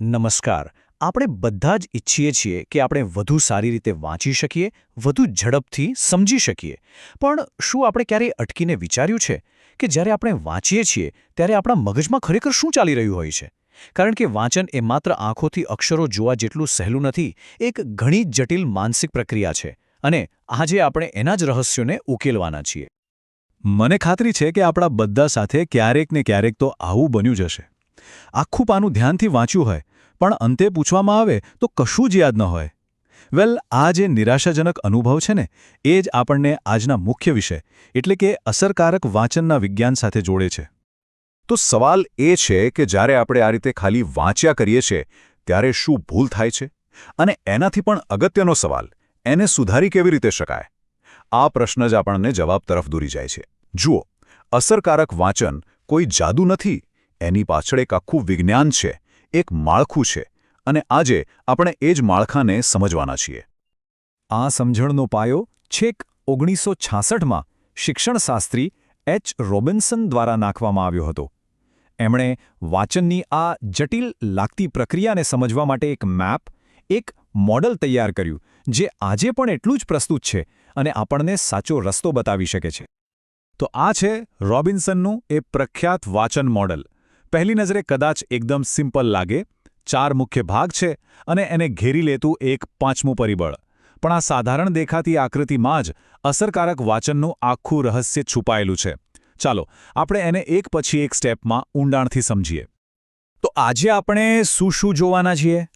નમસ્કાર. આપણે બધા જ ઈચ્છીએ છીએ કે આપણે વધુ સારી રીતે વાંચી શકીએ, વધુ ઝડપથી સમજી શકીએ. પણ શું આપણે ક્યારેય અટકીને વિચાર્યું છે કે જ્યારે આપણે વાંચીએ છીએ, ત્યારે આપણા મગજમાં ખરેખર શું ચાલી રહ્યું હોય છે? કારણ કે વાંચન એ માત્ર આંખોથી અક્ષરો જોવા જેટલું સહેલું નથી, એક ઘણી જટિલ માનસિક પ્રક્રિયા છે. અને આજે આપણે એના જ રહસ્યોને ઉકેલવાના છીએ. મને ખાતરી છે કે આપણા બધા સાથે ક્યારેક ને ક્યારેક તો આવું બન્યું જ હશે. આખું પાનું ધ્યાનથી વાંચ્યું હોય, પણ અંતે પૂછવામાં આવે તો કશું જ યાદ ન હોય. વેલ, આ જે નિરાશાજનક અનુભવ છે ને, એ જ આપણને આજના મુખ્ય વિષય, એટલે કે અસરકારક વાંચનના વિજ્ઞાન સાથે જોડે છે. તો સવાલ એ છે કે જ્યારે આપણે આ રીતે ખાલી વાંચ્યા કરીએ છીએ, ત્યારે શું ભૂલ થાય છે? અને એનાથી પણ અગત્યનો સવાલ, એને સુધારી કેવી રીતે શકાય? આ પ્રશ્ન જ આપણને જવાબ તરફ દોરી જાય છે. જુઓ, અસરકારક વાંચન કોઈ જાદુ નથી એની પાછળ એક આખું વિજ્ઞાન છે, એક માળખું છે અને આજે આપણે એ જ માળખાને સમજવાના છીએ. આ સમજણનો પાયો છેક ઓગણીસો છાસઠમાં શિક્ષણશાસ્ત્રી એચ. રોબિન્સન દ્વારા નાખવામાં આવ્યો હતો. એમણે વાંચનની આ જટિલ લાગતી પ્રક્રિયાને સમજવા માટે એક મેપ, એક મોડલ તૈયાર કર્યું, જે આજે પણ એટલું જ પ્રસ્તુત છે અને આપણને સાચો રસ્તો બતાવી શકે છે. તો આ છે રોબિન્સનનું એ પ્રખ્યાત વાંચન મોડલ. પહેલી નજરે કદાચ એકદમ સિમ્પલ લાગે, ચાર મુખ્ય ભાગ છે અને એને ઘેરી લેતું એક પાંચમું પરિબળ. પણ આ સાધારણ દેખાતી આકૃતિમાં જ અસરકારક વાચનનું આખું રહસ્ય છુપાયેલું છે. ચાલો, આપણે એને એક પછી એક સ્ટેપમાં ઊંડાણથી સમજીએ. તો આજે આપણે શું શું જોવાના છીએ?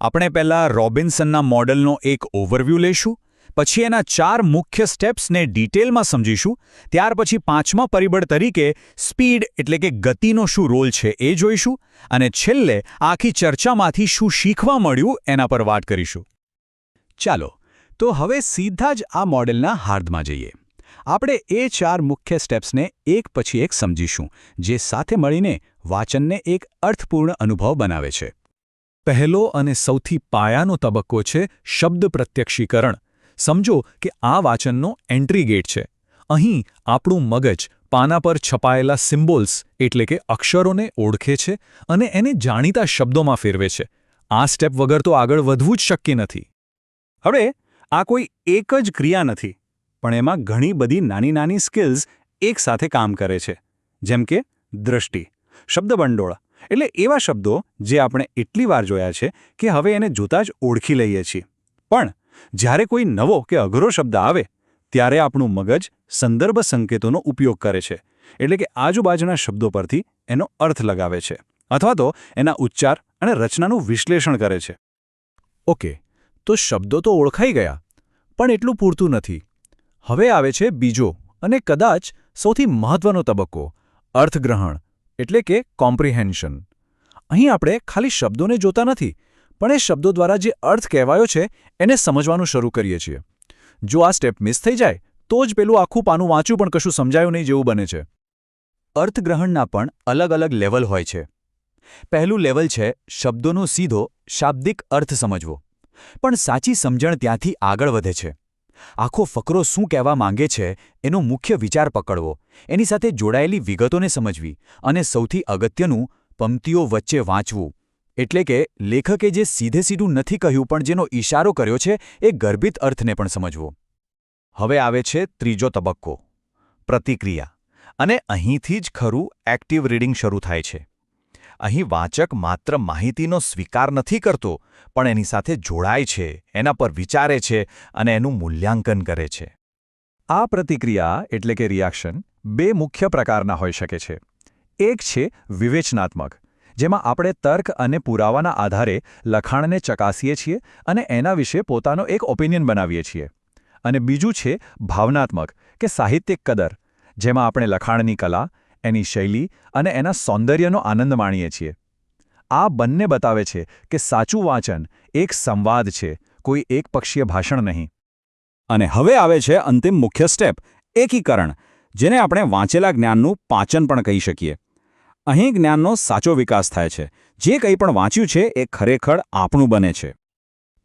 આપણે પહેલાં રોબિન્સનના મોડલનો એક ઓવરવ્યૂ લઈશું પછી એના ચાર મુખ્ય સ્ટેપ્સને ડિટેલમાં સમજીશું. ત્યાર પછી પાંચમા પરિબળ તરીકે સ્પીડ એટલે કે ગતિનો શું રોલ છે એ જોઈશું અને છેલ્લે આખી ચર્ચામાંથી શું શીખવા મળ્યું એના પર વાત કરીશું. ચાલો, તો હવે સીધા જ આ મોડેલના હાર્દમાં જઈએ. આપણે એ ચાર મુખ્ય સ્ટેપ્સને એક પછી એક સમજીશું, જે સાથે મળીને વાચનને એક અર્થપૂર્ણ અનુભવ બનાવે છે. પહેલો અને સૌથી પાયાનો તબક્કો છે શબ્દ પ્રત્યક્ષીકરણ. સમજો કે આ વાચનનો એન્ટ્રી ગેટ છે. અહીં આપણું મગજ પાના પર છપાયેલા સિમ્બોલ્સ એટલે કે અક્ષરોને ઓળખે છે અને એને જાણીતા શબ્દોમાં ફેરવે છે. આ સ્ટેપ વગર તો આગળ વધવું જ શક્ય નથી. હવે, આ કોઈ એક જ ક્રિયા નથી, પણ એમાં ઘણી બધી નાની નાની સ્કિલ્સ એકસાથે કામ કરે છે. જેમ કે દ્રષ્ટિ, શબ્દભંડોળ, એટલે એવા શબ્દો જે આપણે એટલી વાર જોયા છે કે હવે એને જોતાં જ ઓળખી લઈએ છીએ. પણ જ્યારે કોઈ નવો કે અઘરો શબ્દ આવે, ત્યારે આપણું મગજ સંદર્ભ સંકેતોનો ઉપયોગ કરે છે. એટલે કે આજુબાજુના શબ્દો પરથી એનો અર્થ લગાવે છે. અથવા તો એના ઉચ્ચાર અને રચનાનું વિશ્લેષણ કરે છે. ઓકે તો શબ્દો તો ઓળખાઈ ગયા, પણ એટલું પૂરતું નથી. હવે આવે છે બીજો અને કદાચ સૌથી મહત્વનો તબક્કો, અર્થગ્રહણ, એટલે કે કોમ્પ્રિહેન્શન અહીં આપણે ખાલી શબ્દોને જોતા નથી પણ એ શબ્દો દ્વારા જે અર્થ કહેવાયો છે, એને સમજવાનું શરૂ કરીએ છીએ. જો આ સ્ટેપ મિસ થઈ જાય, તો જ પેલું આખું પાનું વાંચ્યું પણ કશું સમજાયું નહીં જેવું બને છે. અર્થગ્રહણના પણ અલગ અલગ લેવલ હોય છે. પહેલું લેવલ છે, શબ્દોનો સીધો, શાબ્દિક અર્થ સમજવો. પણ સાચી સમજણ ત્યાંથી આગળ વધે છે. આખો ફકરો શું કહેવા માંગે છે, એનો મુખ્ય વિચાર પકડવો. એની સાથે જોડાયેલી વિગતોને સમજવી અને સૌથી અગત્યનું, પંક્તિઓ વચ્ચે વાંચવું. એટલે કે લેખકે જે સીધે સીધું નથી કહ્યું પણ જેનો ઈશારો કર્યો છે, એ ગર્ભિત અર્થને પણ સમજવો. હવે આવે છે ત્રીજો તબક્કો, પ્રતિક્રિયા. અને અહીંથી જ ખરું એક્ટિવ રીડિંગ શરૂ થાય છે. અહીં વાચક માત્ર માહિતીનો સ્વીકાર નથી કરતો, પણ એની સાથે જોડાય છે, એના પર વિચારે છે અને એનું મૂલ્યાંકન કરે છે. આ પ્રતિક્રિયા એટલે કે રિએક્શન બે મુખ્ય પ્રકારના હોઈ શકે છે. એક છે વિવેચનાત્મક જેમાં આપણે તર્ક અને પુરાવાના આધારે લખાણને ચકાસીએ છીએ અને એના વિશે પોતાનો એક ઓપિનિયન બનાવીએ છીએ. અને બીજું છે ભાવનાત્મક, કે સાહિત્યિક કદર, જેમાં આપણે લખાણની કલા, એની શૈલી અને એના સૌંદર્યનો આનંદ માણીએ છીએ. આ બંને બતાવે છે કે સાચું વાંચન એક સંવાદ છે, કોઈ એક પક્ષીય ભાષણ નહીં. અને હવે આવે છે અંતિમ મુખ્ય સ્ટેપ એકીકરણ, જેને આપણે વાંચેલા જ્ઞાનનું પાચન પણ કહી શકીએ. અહીં જ્ઞાનનો સાચો વિકાસ થાય છે. જે કંઈ પણ વાંચ્યું છે, એ ખરેખર આપણું બને છે.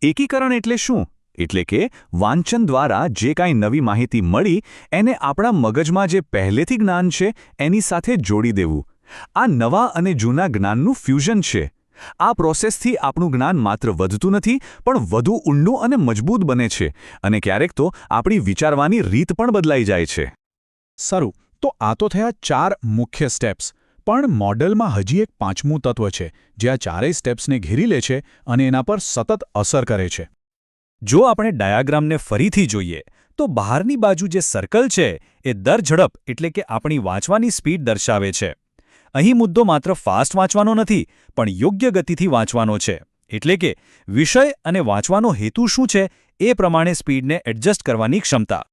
એકીકરણ એટલે શું? એટલે કે વાંચન દ્વારા જે કાંઈ નવી માહિતી મળી, એને આપણા મગજમાં જે પહેલેથી જ્ઞાન છે, એની સાથે જોડી દેવું. આ નવા અને જૂના જ્ઞાનનું ફ્યુઝન છે. આ પ્રોસેસથી આપણું જ્ઞાન માત્ર વધતું નથી, પણ વધુ ઊંડું અને મજબૂત બને છે અને ક્યારેક તો આપણી વિચારવાની રીત પણ બદલાઈ જાય છે. સારું, તો આ તો થયા ચાર મુખ્ય સ્ટેપ્સ પણ મોડલમાં હજી એક પાંચમું તત્વ છે, જે આ ચારેય સ્ટેપ્સને ઘેરી લે છે અને એના પર સતત અસર કરે છે. જો આપણે ડાયાગ્રામને ફરીથી જોઈએ, તો બહારની બાજુ જે સર્કલ છે, એ દર ઝડપ એટલે કે આપણી વાંચવાની સ્પીડ દર્શાવે છે. અહીં મુદ્દો માત્ર ફાસ્ટ વાંચવાનો નથી, પણ યોગ્ય ગતિથી વાંચવાનો છે. એટલે કે, વિષય અને વાંચવાનો હેતુ શું છે, એ પ્રમાણે સ્પીડને એડજસ્ટ કરવાની ક્ષમતા.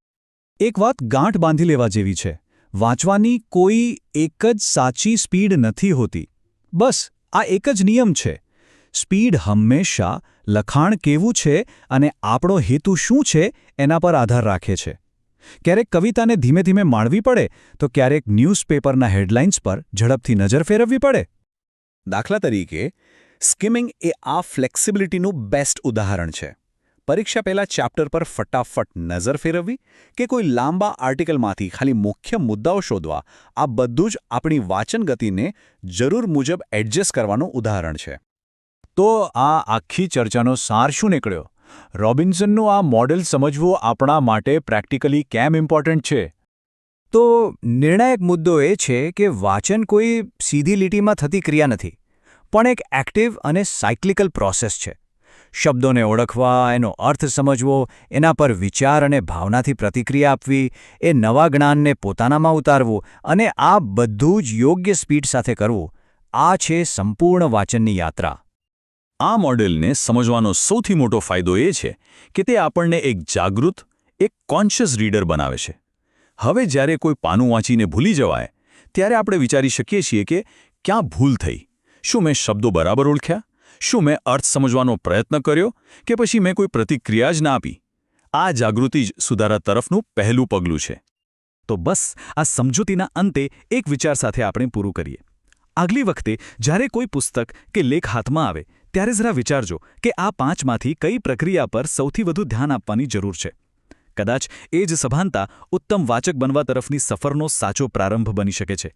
એક વાત ગાંઠ બાંધી લેવા જેવી છે. વાંચવાની કોઈ એક જ સાચી સ્પીડ નથી હોતી. બસ, આ એક જ નિયમ છે. સ્પીડ હંમેશા લખાણ કેવું છે અને આપણો હેતુ શું છે એના પર આધાર રાખે છે. ક્યારેક કવિતાને ધીમે ધીમે માણવી પડે, તો ક્યારેક ન્યૂઝપેપરના હેડલાઇન્સ પર ઝડપથી નજર ફેરવવી પડે. દાખલા તરીકે, સ્કિમિંગ એ આ ફ્લેક્સિબિલિટીનું બેસ્ટ ઉદાહરણ છે. પરીક્ષા પહેલા ચેપ્ટર પર ફટાફટ નજર ફેરવવી કે કોઈ લાંબા આર્ટિકલમાંથી ખાલી મુખ્ય મુદ્દાઓ શોધવા, આ બધું જ આપણી વાચન ગતિને જરૂર મુજબ એડજસ્ટ કરવાનું ઉદાહરણ છે. તો આ આખી ચર્ચાનો સાર શું નીકળ્યો? રોબિન્સનનું આ મોડેલ સમજવું આપણા માટે પ્રેક્ટિકલી કેમ ઇમ્પોર્ટન્ટ છે? તો નિર્ણાયક મુદ્દો એ છે કે વાંચન કોઈ સીધી લીટીમાં થતી ક્રિયા નથી, પણ એક એક્ટિવ અને સાયક્લિકલ પ્રોસેસ છે. શબ્દોને ઓળખવા, એનો અર્થ સમજવો, એના પર વિચાર અને ભાવનાથી પ્રતિક્રિયા આપવી, એ નવા જ્ઞાનને પોતાનામાં ઉતારવું અને આ બધું જ યોગ્ય સ્પીડ સાથે કરવું, આ છે સંપૂર્ણ વાંચનની યાત્રા. આ મોડેલને સમજવાનો સૌથી મોટો ફાયદો એ છે કે તે આપણને એક જાગૃત, એક કોન્શિયસ રીડર બનાવે છે. હવે જ્યારે કોઈ પાનું વાંચીને ભૂલી જવાય, ત્યારે આપણે વિચારી શકીએ છીએ કે ક્યાં ભૂલ થઈ, શું મેં શબ્દો બરાબર ઓળખ્યા? શું મેં અર્થ સમજવાનો પ્રયત્ન કર્યો કે પછી મેં કોઈ પ્રતિક્રિયા જ ના આપી? આ જાગૃતિ જ સુધારા તરફનું પહેલું પગલું છે. તો બસ, આ સમજૂતીના અંતે એક વિચાર સાથે આપણે પૂરું કરીએ. આગલી વખતે જ્યારે કોઈ પુસ્તક કે લેખ હાથમાં આવે, ત્યારે જરા વિચારજો કે આ પાંચમાંથી કઈ પ્રક્રિયા પર સૌથી વધુ ધ્યાન આપવાની જરૂર છે. કદાચ એ જ સભાનતા ઉત્તમ વાચક બનવા તરફની સફરનો સાચો પ્રારંભ બની શકે છે.